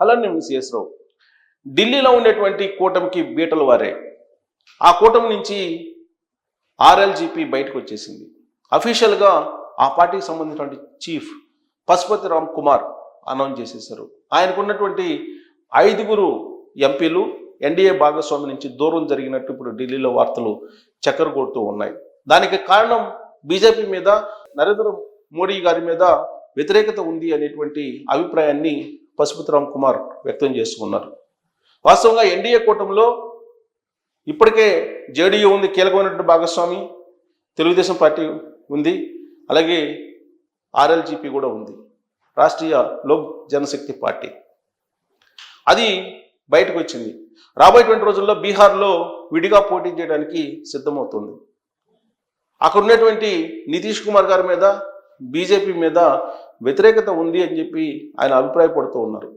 అలానే సిఎస్ రావు ఢిల్లీలో ఉండేటువంటి కూటమికి బీటలు వారే. ఆ కూటమి నుంచి ఆర్ఎల్జీపీ బయటకు వచ్చేసింది. అఫీషియల్గా ఆ పార్టీకి సంబంధించినటువంటి చీఫ్ పశుపతి రామ్ కుమార్ అనౌన్స్ చేసేసారు ఆయనకు ఉన్నటువంటి ఐదుగురు ఎంపీలు ఎన్డీఏ భాగస్వామి నుంచి దూరం జరిగినట్టు ఇప్పుడు ఢిల్లీలో వార్తలు చక్కర కొడుతూ ఉన్నాయి. దానికి కారణం బీజేపీ మీద నరేంద్ర మోడీ గారి మీద వ్యతిరేకత ఉంది అనేటువంటి అభిప్రాయాన్ని పశుపతి రామ్ కుమార్ వ్యక్తం చేసుకున్నారు. వాస్తవంగా ఎన్డీఏ కూటమిలో ఇప్పటికే జేడీయూ ఉంది కీలకమైనటువంటి భాగస్వామి తెలుగుదేశం పార్టీ ఉంది అలాగే ఆర్ఎల్జీపీ కూడా ఉంది రాష్ట్రీయ లోక్ జనశక్తి పార్టీ. అది బయటకు వచ్చింది రాబోయేటువంటి రోజుల్లో బీహార్లో విడిగా పోటీ చేయడానికి సిద్ధమవుతుంది. అక్కడ ఉన్నటువంటి నితీష్ కుమార్ గారి మీద బీజేపీ మీద వ్యతిరేకత ఉంది అని చెప్పి ఆయన అభిప్రాయపడుతూ ఉన్నారు.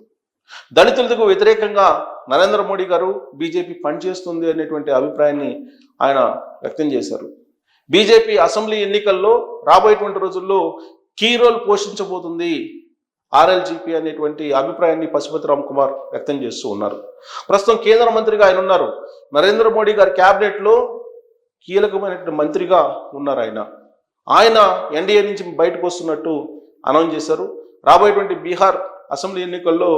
దళితులకు వ్యతిరేకంగా నరేంద్ర మోడీ గారు బీజేపీ పనిచేస్తుంది అనేటువంటి అభిప్రాయాన్ని ఆయన వ్యక్తం చేశారు. బీజేపీ అసెంబ్లీ ఎన్నికల్లో రాబోయేటువంటి రోజుల్లో కీ రోల్ పోషించబోతుంది ఆర్ఎల్జీపీ అనేటువంటి అభిప్రాయాన్ని పశుపతి రామ్ కుమార్ వ్యక్తం చేస్తూ ఉన్నారు. ప్రస్తుతం కేంద్ర మంత్రిగా ఆయన ఉన్నారు. నరేంద్ర మోడీ గారి క్యాబినెట్లో కీలకమైనటువంటి మంత్రిగా ఉన్నారు ఆయన. ఆయన ఎన్డీఏ నుంచి బయటకు వస్తున్నట్టు అనౌన్స్ చేశారు. రాబోయేటువంటి బీహార్ అసెంబ్లీ ఎన్నికల్లో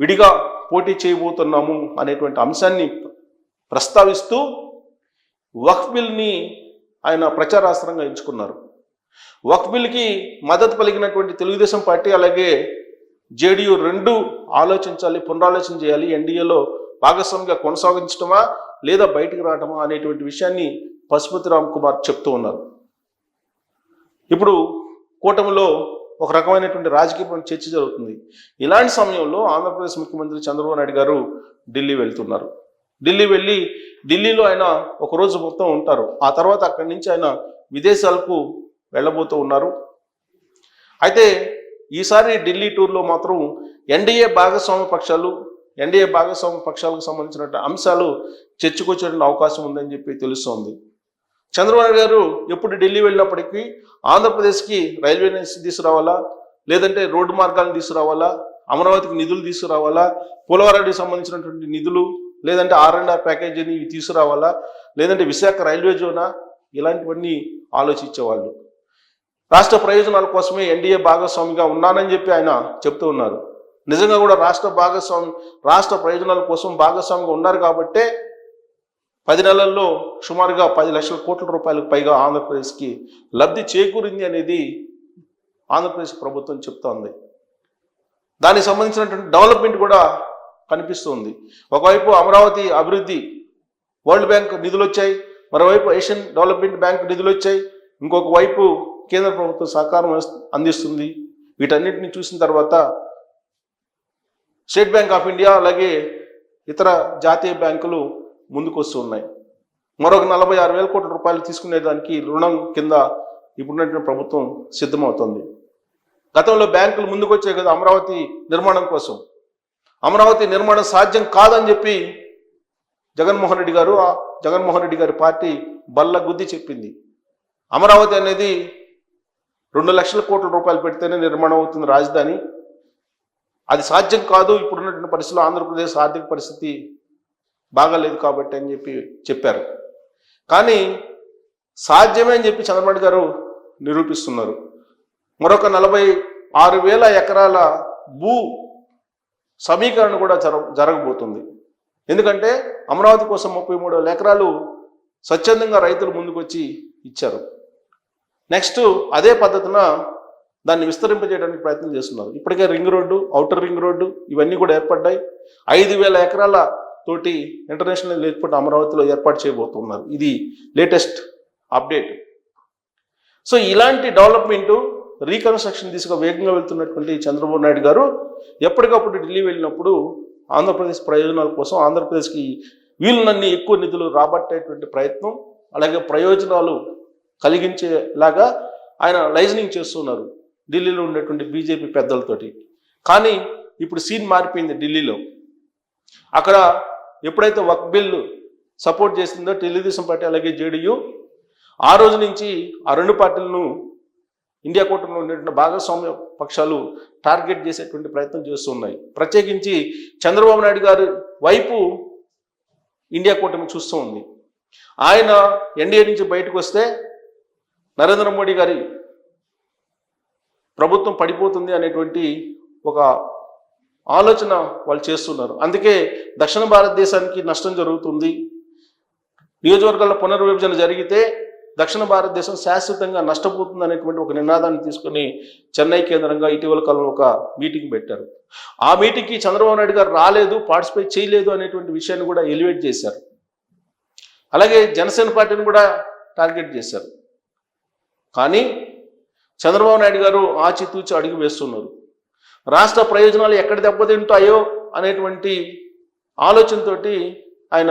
విడిగా పోటీ చేయబోతున్నాము అనేటువంటి అంశాన్ని ప్రస్తావిస్తూ వక్ఫ్ బిల్ని ఆయన ప్రచారాస్త్రంగా ఎంచుకున్నారు. వక్ఫ్ బిల్కి మద్దతు పలికినటువంటి తెలుగుదేశం పార్టీ అలాగే జేడీయూ రెండు ఆలోచించాలి పునరాలోచన చేయాలి ఎన్డీఏలో భాగస్వామిగా కొనసాగించడమా లేదా బయటికి రావటమా అనేటువంటి విషయాన్ని పశుపతి రామ్ కుమార్ చెప్తూ ఉన్నారు. ఇప్పుడు కూటమిలో ఒక రకమైనటువంటి రాజకీయ చర్చ జరుగుతుంది. ఇలాంటి సమయంలో ఆంధ్రప్రదేశ్ ముఖ్యమంత్రి చంద్రబాబు నాయుడు గారు ఢిల్లీ వెళ్తున్నారు. ఢిల్లీ వెళ్ళి ఢిల్లీలో ఆయన ఒక రోజు మొత్తం ఉంటారు. ఆ తర్వాత అక్కడి నుంచి ఆయన విదేశాలకు వెళ్ళబోతూ ఉన్నారు. అయితే ఈసారి ఢిల్లీ టూర్లో మాత్రం ఎన్డీఏ భాగస్వామ్య పక్షాలు ఎన్డీఏ భాగస్వామ్య పక్షాలకు సంబంధించిన అంశాలు చర్చకొచ్చేటువంటి అవకాశం ఉందని చెప్పి తెలుస్తోంది. చంద్రబాబు గారు ఎప్పుడు ఢిల్లీ వెళ్ళినప్పటికీ ఆంధ్రప్రదేశ్కి రైల్వే తీసుకురావాలా? లేదంటే రోడ్డు మార్గాలను తీసుకురావాలా? అమరావతికి నిధులు తీసుకురావాలా? పోలవరానికి సంబంధించినటువంటి నిధులు లేదంటే ఆర్ అండ్ ఆర్ ప్యాకేజీని ఇవి తీసుకురావాలా? లేదంటే విశాఖ రైల్వే జోనా? ఇలాంటివన్నీ ఆలోచించేవాళ్ళు. రాష్ట్ర ప్రయోజనాల కోసమే ఎన్డీఏ భాగస్వామిగా ఉన్నానని చెప్పి ఆయన చెప్తూ ఉన్నారు. నిజంగా కూడా రాష్ట్ర భాగస్వామి రాష్ట్ర ప్రయోజనాల కోసం భాగస్వామిగా ఉన్నారు కాబట్టే పది నెలల్లో సుమారుగా పది లక్షల కోట్ల రూపాయలకు పైగా ఆంధ్రప్రదేశ్కి లబ్ధి చేకూరింది అనేది ఆంధ్రప్రదేశ్ ప్రభుత్వం చెప్తోంది. దానికి సంబంధించినటువంటి డెవలప్మెంట్ కూడా కనిపిస్తుంది. ఒకవైపు అమరావతి అభివృద్ధి వరల్డ్ బ్యాంక్ నిధులు వచ్చాయి. మరోవైపు ఏషియన్ డెవలప్మెంట్ బ్యాంక్ నిధులు వచ్చాయి. ఇంకొక వైపు కేంద్ర ప్రభుత్వం సహకారం అందిస్తుంది. వీటన్నిటిని చూసిన తర్వాత స్టేట్ బ్యాంక్ ఆఫ్ ఇండియా అలాగే ఇతర జాతీయ బ్యాంకులు ముందుకు వస్తూ ఉన్నాయి. మరొక నలభై ఆరు వేల కోట్ల రూపాయలు తీసుకునేదానికి రుణం కింద ఇప్పుడున్నటువంటి ప్రభుత్వం సిద్ధమవుతోంది. గతంలో బ్యాంకులు ముందుకు వచ్చాయి కదా అమరావతి నిర్మాణం కోసం. అమరావతి నిర్మాణం సాధ్యం కాదని చెప్పి జగన్మోహన్ రెడ్డి గారు ఆ జగన్మోహన్ రెడ్డి గారి పార్టీ బల్ల గుద్ది చెప్పింది. అమరావతి అనేది రెండు లక్షల కోట్ల రూపాయలు పెడితేనే నిర్మాణం అవుతుంది రాజధాని. అది సాధ్యం కాదు. ఇప్పుడున్నటువంటి పరిస్థితుల్లో ఆంధ్రప్రదేశ్ ఆర్థిక పరిస్థితి బాగాలేదు కాబట్టి అని చెప్పి చెప్పారు. కానీ సాధ్యమే అని చెప్పి చంద్రబాబు గారు నిరూపిస్తున్నారు. మరొక నలభై ఆరు వేల ఎకరాల భూ సమీకరణ కూడా జర జరగబోతుంది. ఎందుకంటే అమరావతి కోసం ముప్పై మూడు వేల ఎకరాలు స్వచ్ఛందంగా రైతులు ముందుకొచ్చి ఇచ్చారు. నెక్స్ట్ అదే పద్ధతిన దాన్ని విస్తరింపజేయడానికి ప్రయత్నం చేస్తున్నారు. ఇప్పటికే ring road outer ring road ఇవన్నీ కూడా ఏర్పడ్డాయి. ఐదు వేల ఎకరాల తోటి ఇంటర్నేషనల్ ఎయిర్పోర్ట్ అమరావతిలో ఏర్పాటు చేయబోతున్నారు. ఇది లేటెస్ట్ అప్డేట్ సో ఇలాంటి డెవలప్మెంట్ రీకన్స్ట్రక్షన్ దిశగా వేగంగా వెళ్తున్నటువంటి చంద్రబాబు నాయుడు గారు ఎప్పటికప్పుడు ఢిల్లీ వెళ్ళినప్పుడు ఆంధ్రప్రదేశ్ ప్రయోజనాల కోసం ఆంధ్రప్రదేశ్కి వీలునన్ని ఎక్కువ నిధులు రాబట్టేటువంటి ప్రయత్నం అలాగే ప్రయోజనాలు కలిగించేలాగా ఆయన లైజనింగ్ చేస్తున్నారు ఢిల్లీలో ఉండేటువంటి బీజేపీ పెద్దలతోటి. కానీ ఇప్పుడు సీన్ మారిపోయింది ఢిల్లీలో. అక్కడ ఎప్పుడైతే వక్ బిల్ సపోర్ట్ చేసిందో తెలుగుదేశం పార్టీ అలాగే జేడీయూ ఆ రోజు నుంచి ఆ రెండు పార్టీలను ఇండియా కూటమిలో ఉండేటువంటి భాగస్వామ్య పక్షాలు టార్గెట్ చేసేటువంటి ప్రయత్నం చేస్తున్నాయి ప్రత్యేకించి చంద్రబాబు నాయుడు గారి వైపు ఇండియా కూటమి చూస్తూ ఉంది. ఆయన ఎన్డీఏ నుంచి బయటకు వస్తే నరేంద్ర మోడీ గారి ప్రభుత్వం పడిపోతుంది అనేటువంటి ఒక ఆలోచన వాళ్ళు చేస్తున్నారు. అందుకే దక్షిణ భారతదేశానికి నష్టం జరుగుతుంది. నియోజకవర్గాల పునర్విభజన జరిగితే దక్షిణ భారతదేశం శాశ్వతంగా నష్టపోతుంది అనేటువంటి ఒక నినాదాన్ని తీసుకొని చెన్నై కేంద్రంగా ఇటీవల కాలంలో ఒక మీటింగ్ పెట్టారు. ఆ మీటింగ్కి చంద్రబాబు నాయుడు గారు రాలేదు పార్టిసిపేట్ చేయలేదు అనేటువంటి విషయాన్ని కూడా ఎలివేట్ చేశారు. అలాగే జనసేన పార్టీని కూడా టార్గెట్ చేశారు. కానీ చంద్రబాబు నాయుడు గారు ఆచితూచి అడుగు వేస్తున్నారు. రాష్ట్ర ప్రయోజనాలు ఎక్కడ దెబ్బతింటాయో అనేటువంటి ఆలోచనతోటి ఆయన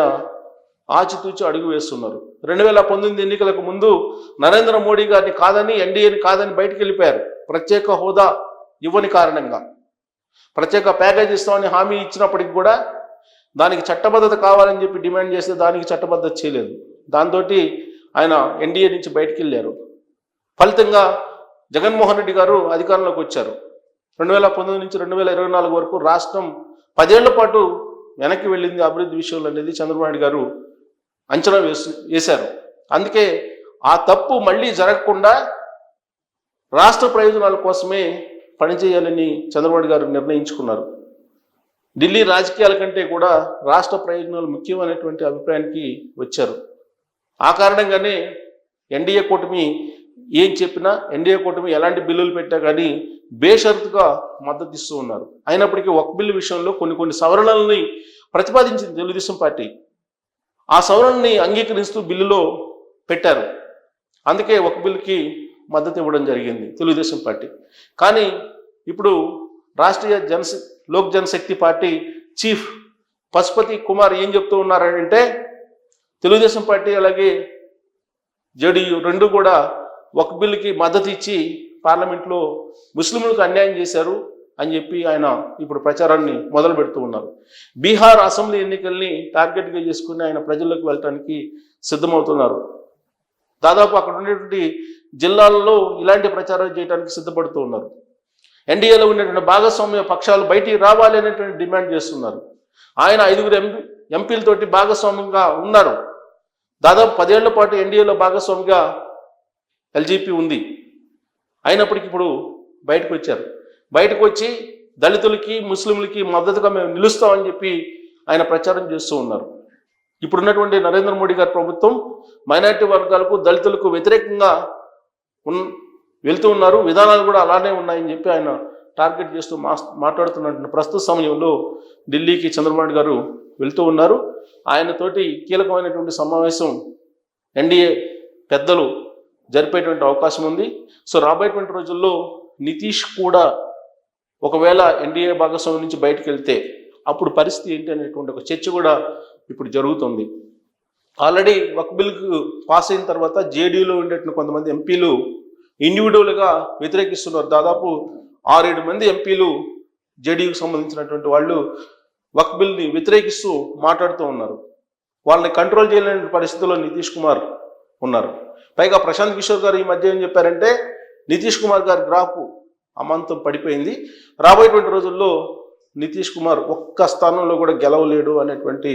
ఆచితూచి అడుగు వేస్తున్నారు. రెండు వేల పంతొమ్మిది ఎన్నికలకు ముందు నరేంద్ర మోడీ గారిని కాదని ఎన్డీఏని కాదని బయటికి వెళ్ళిపోయారు ప్రత్యేక హోదా ఇవ్వని కారణంగా. ప్రత్యేక ప్యాకేజ్ ఇస్తామని హామీ ఇచ్చినప్పటికి కూడా దానికి చట్టబద్ధత కావాలని చెప్పి డిమాండ్ చేస్తే దానికి చట్టబద్ధత చేయలేదు. దాంతో ఆయన ఎన్డీఏ నుంచి బయటికి వెళ్ళారు ఫలితంగా జగన్మోహన్ రెడ్డి గారు అధికారంలోకి వచ్చారు. రెండు వేల పంతొమ్మిది నుంచి రెండు వేల ఇరవై నాలుగు వరకు రాష్ట్రం పదేళ్ళ పాటు వెనక్కి వెళ్ళింది అభివృద్ధి విషయంలో అనేది చంద్రబాబు నాయుడు గారు అంచనా వేసి వేశారు. అందుకే ఆ తప్పు మళ్ళీ జరగకుండా రాష్ట్ర ప్రయోజనాల కోసమే పనిచేయాలని చంద్రబాబు గారు నిర్ణయించుకున్నారు. ఢిల్లీ రాజకీయాల కంటే కూడా రాష్ట్ర ప్రయోజనాలు ముఖ్యమైనటువంటి అభిప్రాయానికి వచ్చారు. ఆ కారణంగానే ఎన్డీఏ కూటమి ఏం చెప్పినా ఎన్డీఏ కూటమి ఎలాంటి బిల్లులు పెట్టా కానీ బేషరతుగా మద్దతు ఇస్తూ ఉన్నారు. అయినప్పటికీ ఒక బిల్లు విషయంలో కొన్ని కొన్ని సవరణలని ప్రతిపాదించింది తెలుగుదేశం పార్టీ. ఆ సవరణని అంగీకరిస్తూ బిల్లులో పెట్టారు. అందుకే ఒక బిల్లుకి మద్దతు ఇవ్వడం జరిగింది తెలుగుదేశం పార్టీ. కానీ ఇప్పుడు రాష్ట్రీయ జనశ లోక్ జనశక్తి పార్టీ చీఫ్ పశుపతి కుమార్ ఏం చెప్తూ ఉన్నారంటే తెలుగుదేశం పార్టీ అలాగే జేడీయూ రెండు కూడా ఒక బిల్లుకి మద్దతు ఇచ్చి పార్లమెంట్లో ముస్లింలకు అన్యాయం చేశారు అని చెప్పి ఆయన ఇప్పుడు ప్రచారాన్ని మొదలు పెడుతూ ఉన్నారు. బీహార్ అసెంబ్లీ ఎన్నికల్ని టార్గెట్గా చేసుకుని ఆయన ప్రజల్లోకి వెళ్ళటానికి సిద్ధమవుతున్నారు. దాదాపు అక్కడ ఉండేటువంటి జిల్లాల్లో ఇలాంటి ప్రచారాలు చేయడానికి సిద్ధపడుతూ ఉన్నారు. ఎన్డీఏలో ఉన్నటువంటి భాగస్వామ్య పక్షాలు బయటికి రావాలి అనేటువంటి డిమాండ్ చేస్తున్నారు. ఆయన ఐదుగురు ఎంపీ ఎంపీలతోటి భాగస్వామ్యంగా ఉన్నారు. దాదాపు పదేళ్ళ పాటు ఎన్డీఏలో భాగస్వామిగా ఎల్జీపీ ఉంది. అయినప్పటికీ ఇప్పుడు బయటకు వచ్చారు. బయటకు వచ్చి దళితులకి ముస్లింలకి మద్దతుగా మేము నిలుస్తామని చెప్పి ఆయన ప్రచారం చేస్తూ ఉన్నారు. ఇప్పుడున్నటువంటి నరేంద్ర మోడీ గారి ప్రభుత్వం మైనారిటీ వర్గాలకు దళితులకు వ్యతిరేకంగా ఉన్ వెళ్తూ ఉన్నారు. విధానాలు కూడా అలానే ఉన్నాయని చెప్పి ఆయన టార్గెట్ చేస్తూ మా మాట్లాడుతున్నటువంటి ప్రస్తుత సమయంలో ఢిల్లీకి చంద్రబాబు గారు వెళ్తూ ఉన్నారు. ఆయనతోటి కీలకమైనటువంటి సమావేశం ఎన్డీఏ పెద్దలు జరిపేటువంటి అవకాశం ఉంది. సో రాబోయేటువంటి రోజుల్లో నితీష్ కూడా ఒకవేళ ఎన్డీఏ భాగస్వామ్యం నుంచి బయటకు వెళ్తే అప్పుడు పరిస్థితి ఏంటి అనేటువంటి ఒక చర్చ కూడా ఇప్పుడు జరుగుతుంది. ఆల్రెడీ ఒక బిల్కు పాస్ అయిన తర్వాత జేడీలో ఉండేటువంటి కొంతమంది ఎంపీలు ఇండివిజువల్గా వ్యతిరేకిస్తున్నారు. దాదాపు ఆరేడు మంది ఎంపీలు జేడీయూకి సంబంధించినటువంటి వాళ్ళు వక్ బిల్ని వ్యతిరేకిస్తూ మాట్లాడుతూ ఉన్నారు. వాళ్ళని కంట్రోల్ చేయలేని పరిస్థితుల్లో నితీష్ కుమార్ ఉన్నారు. పైగా ప్రశాంత్ కిషోర్ గారు ఈ మధ్య ఏం చెప్పారంటే నితీష్ కుమార్ గారి గ్రాఫ్ అమాంతం పడిపోయింది. రాబోయేటువంటి రోజుల్లో నితీష్ కుమార్ ఒక్క స్థానంలో కూడా గెలవలేడు అనేటువంటి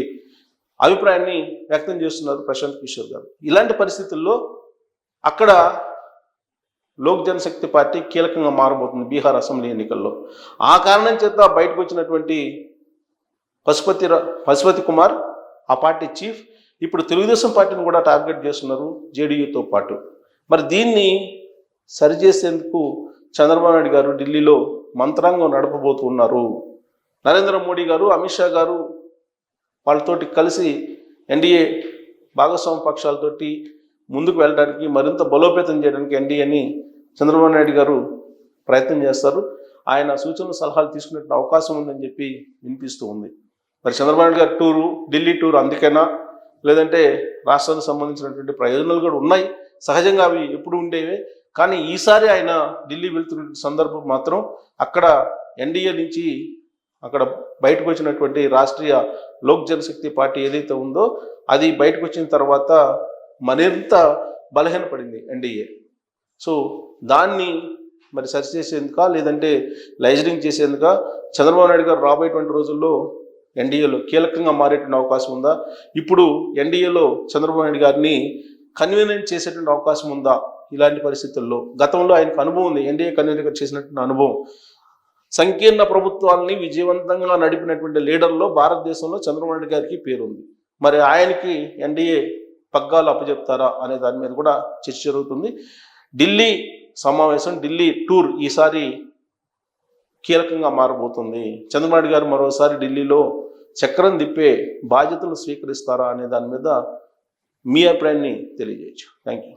అభిప్రాయాన్ని వ్యక్తం చేస్తున్నారు ప్రశాంత్ కిషోర్ గారు. ఇలాంటి పరిస్థితుల్లో అక్కడ లోక్ జనశక్తి పార్టీ కీలకంగా మారబోతుంది బీహార్ అసెంబ్లీ ఎన్నికల్లో. ఆ కారణం చేత బయటకు వచ్చినటువంటి పశుపతి పశుపతి కుమార్ ఆ పార్టీ చీఫ్ ఇప్పుడు తెలుగుదేశం పార్టీని కూడా టార్గెట్ చేస్తున్నారు జేడీయూతో పాటు. మరి దీన్ని సరిచేసేందుకు చంద్రబాబు నాయుడు గారు ఢిల్లీలో మంత్రాంగం నడపబోతున్నారు. నరేంద్ర మోడీ గారు అమిత్ షా గారు వాళ్ళతోటి కలిసి ఎన్డీఏ భాగస్వామ్య పక్షాలతోటి ముందుకు వెళ్ళడానికి మరింత బలోపేతం చేయడానికి ఎన్డీఏని చంద్రబాబు నాయుడు గారు ప్రయత్నం చేస్తారు. ఆయన సూచనలు సలహాలు తీసుకునే అవకాశం ఉందని చెప్పి వినిపిస్తూ ఉంది. మరి చంద్రబాబు నాయుడు గారి టూరు ఢిల్లీ టూర్ అందుకేనా? లేదంటే రాష్ట్రానికి సంబంధించినటువంటి ప్రయోజనాలు కూడా ఉన్నాయి. సహజంగా అవి ఎప్పుడు ఉండేవే. కానీ ఈసారి ఆయన ఢిల్లీ వెళ్తున్న సందర్భం మాత్రం అక్కడ ఎన్డీఏ నుంచి అక్కడ బయటకు వచ్చినటువంటి రాష్ట్రీయ లోక్ జనశక్తి పార్టీ ఏదైతే ఉందో అది బయటకు వచ్చిన తర్వాత మరింత బలహీనపడింది ఎన్డీఏ. సో దాన్ని మరి సరి చేసేందుక లేదంటే లైజరింగ్ చేసేందుక చంద్రబాబు నాయుడు గారు రాబోయేటువంటి రోజుల్లో ఎన్డీఏలో కీలకంగా మారేటువంటి అవకాశం ఉందా? ఇప్పుడు ఎన్డీఏలో చంద్రబాబు నాయుడు గారిని కన్వీనియంట్ చేసేటువంటి అవకాశం ఉందా? ఇలాంటి పరిస్థితుల్లో గతంలో ఆయనకు అనుభవం ఉంది. ఎన్డీఏ కన్వీనర్గా చేసినటువంటి అనుభవం. సంకీర్ణ ప్రభుత్వాలని విజయవంతంగా నడిపినటువంటి లీడర్లో భారతదేశంలో చంద్రబాబు నాయుడు గారికి పేరుంది. మరి ఆయనకి ఎన్డీఏ పగ్గాలు అప్పచెప్తారా అనే దాని మీద కూడా చర్చ జరుగుతుంది. ఢిల్లీ సమావేశం ఢిల్లీ టూర్ ఈసారి కీలకంగా మారబోతుంది. చంద్రబాబు గారు మరోసారి ఢిల్లీలో చక్రం తిప్పే బాధ్యతలు స్వీకరిస్తారా అనే దాని మీద మీ అభిప్రాయాన్ని తెలియజేయచ్చు. Thank you